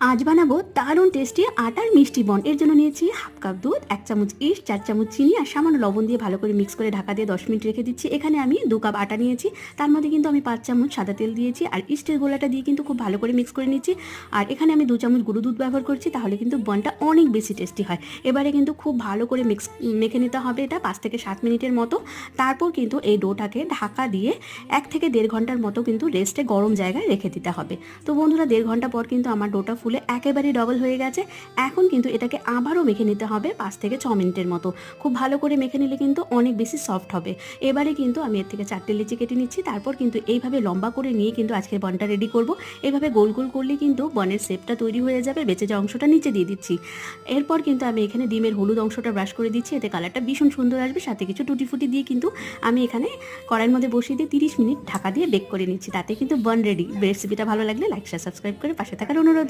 আজ বানাবো দারুণ টেস্টি আটার মিষ্টি বন। এর জন্য নিয়েছি হাফ কাপ দুধ, এক চামচ ইস্ট, চার চামচ চিনি আর সামান্য লবণ দিয়ে ভালো করে মিক্স করে ঢাকা দিয়ে দশ মিনিট রেখে দিচ্ছি। এখানে আমি দু কাপ আটা নিয়েছি, তার মধ্যে কিন্তু আমি পাঁচ চামচ সাদা তেল দিয়েছি আর ইস্টের গোলাটা দিয়ে কিন্তু খুব ভালো করে মিক্স করে নিচ্ছি। আর এখানে আমি দু চামচ গুঁড়ো দুধ ব্যবহার করছি, তাহলে কিন্তু বনটা অনেক বেশি টেস্টি হয়। এবারে কিন্তু খুব ভালো করে মিক্স মেখে নিতে হবে এটা পাঁচ থেকে সাত মিনিটের মতো। তারপর কিন্তু এই ডোটাকে ঢাকা দিয়ে এক থেকে দেড় ঘণ্টার মতো কিন্তু রেস্টে গরম জায়গায় রেখে দিতে হবে। তো বন্ধুরা, দেড় ঘণ্টা পর কিন্তু আমার ডোটা ফুলে একেবারে ডবল হয়ে গেছে। এখন কিন্তু এটাকে আবারও মেখে নিতে হবে পাঁচ থেকে ছ মিনিটের মতো। খুব ভালো করে মেখে নিলে কিন্তু অনেক বেশি সফট হবে। এবারে কিন্তু আমি এর থেকে চারটে লিচি কেটে নিচ্ছি। তারপর কিন্তু এইভাবে লম্বা করে নিয়ে কিন্তু আজকের বনটা রেডি করব। এভাবে গোল গোল করলে কিন্তু বনের শেপটা তৈরি হয়ে যাবে। বেঁচে যাওয়া অংশটা নিচে দিয়ে দিচ্ছি। এরপর কিন্তু আমি এখানে ডিমের হলুদ অংশটা ব্রাশ করে দিচ্ছি। এতে কালারটা ভীষণ সুন্দর আসবে। সাথে কিছু টুটি ফুটি দিয়ে কিন্তু আমি এখানে কড়াইয়ের মধ্যে বসিয়ে দিয়ে তিরিশ মিনিট ঢাকা দিয়ে বেক করে নিচ্ছি। তাতে কিন্তু বন রেডি রেসিপিটা ভালো লাগলে লাইক সাবস্ক্রাইব করে পাশে থাকার অনুরোধ